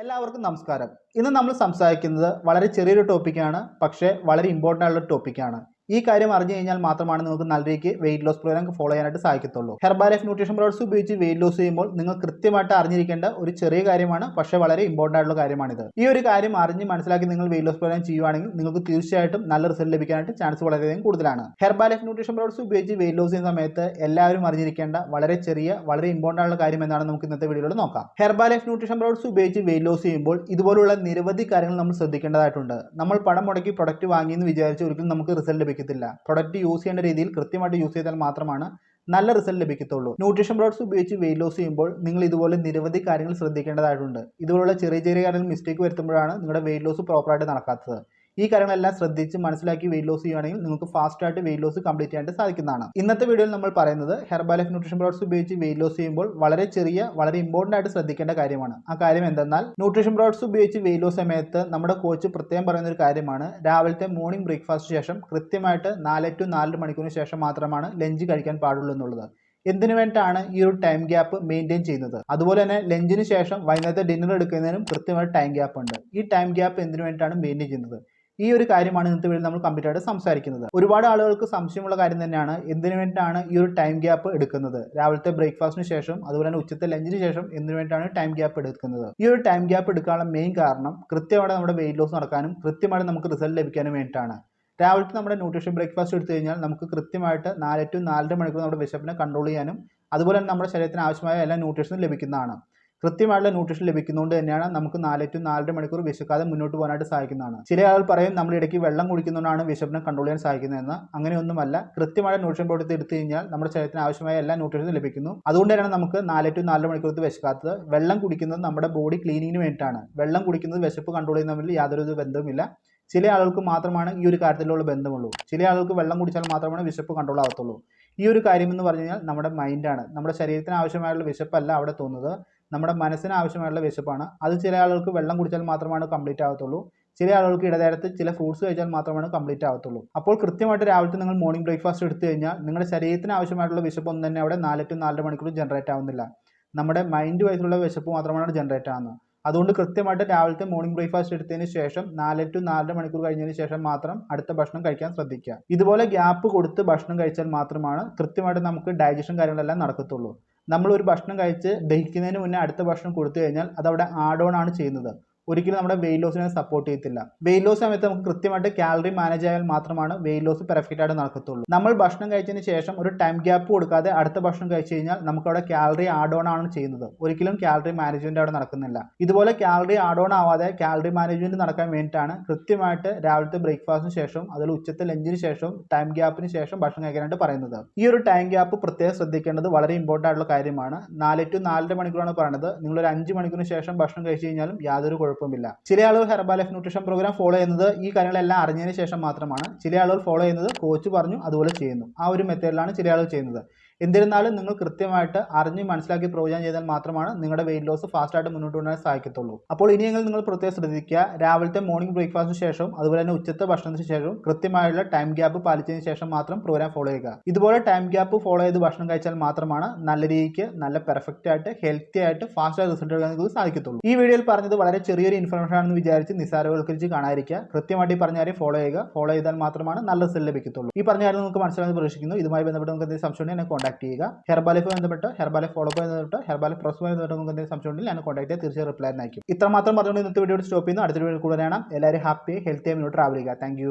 എല്ലാവർക്കും നമസ്കാരം. ഇന്ന് നമ്മൾ സംസാരിക്കുന്നത് വളരെ ചെറിയൊരു ടോപ്പിക്കാണ് പക്ഷേ വളരെ ഇമ്പോർട്ടന്റ് ആയിട്ടുള്ള ടോപ്പിക്കാണ് ഈ കാര്യം അറിഞ്ഞു കഴിഞ്ഞാൽ മാത്രമാണ് നിങ്ങൾക്ക് നല്ല രീതിക്ക് വെയിറ്റ് ലോസ് പ്രോഗ്രാം ഫോളോ ചെയ്യാനായിട്ട് സാധിക്കത്തുള്ളൂ. ഹെർബാലൈഫ് ന്യൂട്രീഷൻ പ്രോഡക്ട്സ് ഉപയോഗിച്ച് വെയിറ്റ് ലോസ് ചെയ്യുമ്പോൾ നിങ്ങൾ കൃത്യമായിട്ട് അറിഞ്ഞിരിക്കേണ്ട ഒരു ചെറിയ കാര്യമാണ് പക്ഷേ വളരെ ഇമ്പോർട്ടന്റ് ആയിട്ടുള്ള കാര്യമാണിത്. ഈ ഒരു കാര്യം അറിഞ്ഞ് മനസ്സിലാക്കി നിങ്ങൾ വെയിറ്റ് ലോസ് പ്രോഗ്രാം ചെയ്യുവാണെങ്കിൽ നിങ്ങൾക്ക് തീർച്ചയായിട്ടും നല്ല റിസൾട്ട് ലഭിക്കാനായിട്ട് ചാൻസ് വളരെയധികം കൂടുതലാണ്. ഹെർബാലൈഫ് ന്യൂട്രീഷൻ പ്രോഡക്ട്സ് ഉപയോഗിച്ച് വെയിറ്റ് ലോസ് ചെയ്യുന്ന സമയത്ത് എല്ലാവരും അറിഞ്ഞിരിക്കേണ്ട വളരെ ചെറിയ വളരെ ഇമ്പോർട്ടന്റ് ആയിട്ടുള്ള കാര്യം എന്താണ് നമുക്ക് ഇന്നത്തെ വീഡിയോയിൽ നോക്കാം. ഹെർബാലൈഫ് ന്യൂട്രീഷൻ പ്രോഡക്ട്സ് ഉപയോഗിച്ച് വെയിറ്റ് ലോസ് ചെയ്യുമ്പോൾ ഇതുപോലുള്ള നിരവധി കാര്യങ്ങൾ നമ്മൾ ശ്രദ്ധിക്കേണ്ടതായിട്ടുണ്ട്. നമ്മൾ പണം മുടക്കി പ്രൊഡക്റ്റ് വാങ്ങിയെന്ന് വിചാരിച്ച് ഒരിക്കലും നമുക്ക് റിസൾട്ട് ലഭിക്കത്തില്ല. പ്രൊഡക്റ്റ് യൂസ് ചെയ്യേണ്ട രീതിയിൽ കൃത്യമായിട്ട് യൂസ് ചെയ്താൽ മാത്രമാണ് നല്ല റിസൾട്ട് ലഭിക്കത്തുള്ളൂ. ന്യൂട്രീഷൻ പ്രോഡക്ട്സ് ഉപയോഗിച്ച് വെയിറ്റ് ലോസ് ചെയ്യുമ്പോൾ നിങ്ങൾ ഇതുപോലെ നിരവധി കാര്യങ്ങൾ ശ്രദ്ധിക്കേണ്ടതായിട്ടുണ്ട്. ഇതുപോലുള്ള ചെറിയ ചെറിയ കാര്യങ്ങൾ മിസ്റ്റേക്ക് വരുത്തുമ്പോഴാണ് നിങ്ങളുടെ വെയിറ്റ് ലോസ് പ്രോപ്പറായിട്ട് നടക്കാത്തത്. ഈ കാര്യങ്ങളെല്ലാം ശ്രദ്ധിച്ച് മനസ്സിലാക്കി വെയിറ്റ് ലോസ് ചെയ്യുകയാണെങ്കിൽ നിങ്ങൾക്ക് ഫാസ്റ്റ് ആയിട്ട് വെയിറ്റ് ലോസ് കംപ്ലീറ്റ് ചെയ്യാൻ സാധിക്കുന്നതാണ്. ഇന്നത്തെ വീഡിയോയിൽ നമ്മൾ പറയുന്നത് ഹെർബൽ ഹെർബാലൈഫ് ന്യൂട്രീഷൻ പ്രോഡക്ട്സ് ഉപയോഗിച്ച് വെയിറ്റ് ലോസ് ചെയ്യുമ്പോൾ വളരെ ചെറിയ വളരെ ഇമ്പോർട്ടന്റ് ആയിട്ട് ശ്രദ്ധിക്കേണ്ട കാര്യമാണ്. ആ കാര്യം എന്തെന്നാൽ ന്യൂട്രീഷൻ പ്രോഡക്ട്സ് ഉപയോഗിച്ച് വെയിറ്റ് ലോസ് സമയത്ത് നമ്മുടെ കോച്ച് പ്രത്യേകം പറയുന്ന ഒരു കാര്യമാണ്. രാവിലത്തെ മോർണിംഗ് ബ്രേക്ക്ഫാസ്റ്റ് ശേഷം കൃത്യമായിട്ട് നാല് ടു നാല് മണിക്കൂറിന് ശേഷം മാത്രമാണ് ലഞ്ച് കഴിക്കാൻ പാടുള്ളൂ എന്നുള്ളത്. എന്തിനു വേണ്ടിയിട്ടാണ് ഈ ഒരു ടൈം ഗ്യാപ്പ് മെയിന്റെയിൻ ചെയ്യുന്നത്? അതുപോലെ തന്നെ ലഞ്ചിന് ശേഷം വൈകുന്നേരത്തെ ഡിന്നർ എടുക്കുന്നതിനും കൃത്യമായ ടൈം ഗ്യാപ്പ് ഉണ്ട്. ഈ ടൈം ഗ്യാപ്പ് എന്തിനു വേണ്ടിയിട്ടാണ് മെയിന്റെയിൻ ചെയ്യുന്നത്? ഈ ഒരു കാര്യമാണ് ഇന്നത്തെ വീഡിയോ നമ്മൾ കംപ്ലീറ്റ് ആയിട്ട് സംസാരിക്കുന്നത്. ഒരുപാട് ആളുകൾക്ക് സംശയമുള്ള കാര്യം തന്നെയാണ് എന്തിനു വേണ്ടിയിട്ടാണ് ഈ ഒരു ടൈം ഗ്യാപ്പ് എടുക്കുന്നത്? രാവിലത്തെ ബ്രേക്ക്ഫാസ്റ്റിന് ശേഷം അതുപോലെ തന്നെ ഉച്ചത്തെ ലഞ്ചിന് ശേഷം എന്തിനു വേണ്ടിയിട്ടാണ് ടൈം ഗ്യാപ്പ് എടുക്കുന്നത്? ഈ ഒരു ടൈം ഗ്യാപ്പ് എടുക്കാനുള്ള മെയിൻ കാരണം കൃത്യമായിട്ട് നമ്മുടെ വെയിറ്റ് ലോസ് നടക്കാനും കൃത്യമായിട്ട് നമുക്ക് റിസൾട്ട് ലഭിക്കാനും വേണ്ടിയിട്ടാണ്. രാവിലത്തെ നമ്മുടെ ന്യൂട്രീഷൻ ബ്രേക്ക്ഫാസ്റ്റ് എടുത്തു കഴിഞ്ഞാൽ നമുക്ക് കൃത്യമായിട്ട് നാല് ടു നാലര മണിക്കൂർ നമ്മുടെ വിശപ്പിനെ കൺട്രോൾ ചെയ്യാനും അതുപോലെ തന്നെ നമ്മുടെ ശരീരത്തിന് ആവശ്യമായ എല്ലാ ന്യൂട്രീഷനും ലഭിക്കുന്നതാണ്. കൃത്യമായിട്ടുള്ള ന്യൂട്രീഷൻ ലഭിക്കുന്നതുകൊണ്ട് തന്നെയാണ് നമുക്ക് നാല് ടു നാലര മണിക്കൂർ വിശക്കാതെ മുന്നോട്ട് പോകാനായിട്ട് സാധിക്കുന്നതാണ്. ചില ആൾ പറയും നമ്മൾ ഇടയ്ക്ക് വെള്ളം കുടിക്കുന്നതുകൊണ്ടാണ് വിശപ്പിനെ കൺട്രോൾ ചെയ്യാൻ സാധിക്കുന്നതെന്ന്. അങ്ങനെയൊന്നുമല്ല. കൃത്യമായ ന്യൂട്രീഷൻ പ്രോഡക്റ്റ് എടുത്തു കഴിഞ്ഞാൽ നമ്മുടെ ശരീരത്തിന് ആവശ്യമായ എല്ലാ ന്യൂട്രീഷനും ലഭിക്കുന്നു. അതുകൊണ്ട് തന്നെയാണ് നമുക്ക് നാല് ടു നാലര മണിക്കൂർ വിശക്കാത്തത്. വെള്ളം കുടിക്കുന്നത് നമ്മുടെ ബോഡി ക്ലീനിങ്ങിന് വേണ്ടിയിട്ടാണ്. വെള്ളം കുടിക്കുന്നത് വിശപ്പ് കൺട്രോൾ ചെയ്യുന്ന തമ്മിൽ യാതൊരു ബന്ധവുമില്ല. ചില ആളുകൾക്ക് മാത്രമാണ് ഈ ഒരു കാര്യത്തിലുള്ള ബന്ധമുള്ളൂ. ചില ആളുകൾക്ക് വെള്ളം കുടിച്ചാൽ മാത്രമാണ് വിശപ്പ് കൺട്രോൾ ആവത്തുള്ളൂ. ഈ ഒരു കാര്യം എന്ന് പറഞ്ഞു കഴിഞ്ഞാൽ നമ്മുടെ മൈൻഡാണ് നമ്മുടെ ശരീരത്തിന് ആവശ്യമായുള്ള വിശപ്പല്ല അവിടെ തോന്നുന്നത്. നമ്മുടെ മനസ്സിന് ആവശ്യമായുള്ള വിശപ്പാണ്. അത് ചില ആളുകൾക്ക് വെള്ളം കുടിച്ചാൽ മാത്രമാണ് കംപ്ലീറ്റ് ആകത്തുള്ളൂ ചില ആളുകൾക്ക് ഇടനേരത്ത് ചില ഫ്രൂട്ട്സ് കഴിച്ചാൽ മാത്രമാണ് കംപ്ലീറ്റ് ആകത്തുള്ളൂ അപ്പോൾ കൃത്യമായിട്ട് രാവിലത്തെ നിങ്ങൾ മോർണിംഗ് ബ്രേക്ക്ഫാസ്റ്റ് എടുത്തു കഴിഞ്ഞാൽ നിങ്ങളുടെ ശരീരത്തിന് ആവശ്യമായിട്ടുള്ള വിശപ്പ് ഒന്നും തന്നെ അവിടെ നാല് ടു നാലര മണിക്കൂർ ജനറേറ്റ് ആവുന്നില്ല. നമ്മുടെ മൈൻഡ് വൈസിലുള്ള വിശപ്പ് മാത്രമാണ് ജനറേറ്റ് ആവുന്നത്. അതുകൊണ്ട് കൃത്യമായിട്ട് രാവിലത്തെ മോർണിംഗ് ബ്രേക്ക്ഫാസ്റ്റ് എടുത്തതിന് ശേഷം നാല് ടു നാലര മണിക്കൂർ കഴിഞ്ഞതിന് ശേഷം മാത്രം അടുത്ത ഭക്ഷണം കഴിക്കാൻ ശ്രദ്ധിക്കുക. ഇതുപോലെ ഗ്യാപ്പ് കൊടുത്ത് ഭക്ഷണം കഴിച്ചാൽ മാത്രമാണ് കൃത്യമായിട്ട് നമുക്ക് ഡൈജഷൻ കാര്യങ്ങളെല്ലാം നടക്കത്തുള്ളൂ. നമ്മൾ ഒരു ഭക്ഷണം കഴിച്ച് ദഹിക്കുന്നതിന് മുന്നേ അടുത്ത ഭക്ഷണം കൊടുത്തു കഴിഞ്ഞാൽ അത് അവിടെ ആഡ് ഓൺ ആണ് ചെയ്യുന്നത്. ഒരിക്കലും നമ്മുടെ വെയിറ്റ് ലോസിനെ സപ്പോർട്ട് ചെയ്യത്തില്ല. വെയിറ്റ് ലോസ് സമയത്ത് നമുക്ക് കൃത്യമായിട്ട് കാലറി മാനേജ് ആയാൽ മാത്രമാണ് വെയിറ്റ് ലോസ് പെർഫെക്റ്റ് ആയിട്ട് നടക്കത്തുള്ളൂ. നമ്മൾ ഭക്ഷണം കഴിച്ചതിന് ശേഷം ഒരു ടൈം ഗ്യാപ്പ് കൊടുക്കാതെ അടുത്ത ഭക്ഷണം കഴിച്ചു കഴിഞ്ഞാൽ നമുക്ക് അവിടെ കാലറി ആഡ് ഓൺ ആണ് ചെയ്യുന്നത്. ഒരിക്കലും കാലറി മാനേജ്മെന്റ് അവിടെ നടക്കുന്നില്ല. ഇതുപോലെ കാലറി ആഡ് ഓൺ ആവാതെ കാലറി മാനേജ്മെന്റ് നടക്കാൻ വേണ്ടിയിട്ടാണ് കൃത്യമായിട്ട് രാവിലത്തെ ബ്രേക്ക്ഫാസ്റ്റിന് ശേഷം അതുപോലെ ഉച്ചത്തെ ലഞ്ചിന് ശേഷം ടൈം ഗ്യാപ്പിന് ശേഷം ഭക്ഷണം കഴിക്കാനായിട്ട് പറയുന്നത്. ഈ ഒരു ടൈം ഗ്യാപ്പ് പ്രത്യേകം ശ്രദ്ധിക്കേണ്ടത് വളരെ ഇമ്പോർട്ടന്റ് ആയിട്ടുള്ള കാര്യമാണ്. നാല് ടു നാലര മണിക്കൂറാണ് പറയുന്നത്. നിങ്ങൾ ഒരു അഞ്ച് മണിക്കൂറിന് ശേഷം ഭക്ഷണം കഴിച്ചു കഴിഞ്ഞാലും യാതൊരു കുഴപ്പമില്ല. ചില ആളുകൾ ഹെർബാലൈഫ് ന്യൂട്രീഷൻ പ്രോഗ്രാം ഫോളോ ചെയ്യുന്നത് ഈ കാര്യങ്ങളെല്ലാം അറിഞ്ഞതിന് ശേഷം മാത്രമാണ്. ചില ആളുകൾ ഫോളോ ചെയ്യുന്നത് കോച്ച് പറഞ്ഞു അതുപോലെ ചെയ്യുന്നു. ആ ഒരു മെത്തേഡിലാണ് ചില ആളുകൾ ചെയ്യുന്നത്. എന്നിരുന്നാലും നിങ്ങൾ കൃത്യമായിട്ട് അറിഞ്ഞ് മനസ്സിലാക്കി പ്രവചനം ചെയ്താൽ മാത്രമാണ് നിങ്ങളുടെ വെയിറ്റ് ലോസ് ഫാസ്റ്റായിട്ട് മുന്നോട്ട് കൊണ്ടുവരാൻ സാധിക്കത്തുള്ളൂ. അപ്പോൾ ഇനിയെങ്കിലും നിങ്ങൾ പ്രത്യേകം ശ്രദ്ധിക്കുക. രാവിലത്തെ മോർണിംഗ് ബ്രേക്ക്ഫാസ്റ്റിന് ശേഷം അതുപോലെ തന്നെ ഉച്ചത്തെ ഭക്ഷണത്തിന് ശേഷവും കൃത്യമായുള്ള ടൈം ഗ്യാപ്പ് പാലിച്ചതിന് ശേഷം മാത്രം പ്രോഗ്രാം ഫോളോ ചെയ്യുക. ഇതുപോലെ ടൈം ഗ്യാപ്പ് ഫോളോ ചെയ്ത് ഭക്ഷണം കഴിച്ചാൽ മാത്രമാണ് നല്ല രീതിക്ക് നല്ല പെർഫെക്റ്റ് ആയിട്ട് ഹെൽത്തി ആയിട്ട് ഫാസ്റ്റ് റിസൾട്ട് എടുക്കാൻ നിങ്ങൾക്ക് സാധിക്കത്തുള്ളൂ. ഈ വീഡിയോയിൽ പറഞ്ഞത് വളരെ ചെറിയൊരു ഇൻഫർമേഷൻ ആണെന്ന് വിചാരിച്ച് നിസ്സാരവൽക്കരിച്ച് കാണാതിരിക്കുക. കൃത്യമായിട്ട് ഈ പറഞ്ഞ കാര്യം ഫോളോ ചെയ്യുക. ഫോളോ ചെയ്താൽ മാത്രമാണ് നല്ല റിസൾട്ട് ലഭിക്കത്തുള്ളൂ. ഈ പറഞ്ഞ കാര്യം നിങ്ങൾക്ക് മനസ്സിലാകുന്ന പ്രതീക്ഷിക്കുന്നു. ഇതുമായി ബന്ധപ്പെട്ട് നിങ്ങൾക്ക് എന്തെങ്കിലും സംശയം എന്നെ കോൺടാക്ട് ചെയ്യുക. ഹെർബാലിഫ് ബന്ധപ്പെട്ട് ഹെർബാലിഫ് ഫോളോ അപ്പ് ബന്ധപ്പെട്ട് ഹെർബാലിഫ് പ്രോസസ്സുമായി ബന്ധപ്പെട്ട് നിങ്ങൾക്ക് എന്തെങ്കിലും സംശയം ഉണ്ടെങ്കിൽ ഞാൻ കോൺടാക്ട് ചെയ്ത് തീർച്ചയായും റിപ്ലൈ അയക്കും ഇത്രമാത്രം പറഞ്ഞുകൊണ്ട് ഇന്നത്തെ വീഡിയോ സ്റ്റോപ്പ് ചെയ്യുന്നു. അടുത്ത വീഡിയോ കൂടെ കാണാം. എല്ലാവരും ഹാപ്പി ഹെൽത്തി ആയി മുന്നോട്ട് ട്രാവൽ ചെയ്യുക. താങ്ക്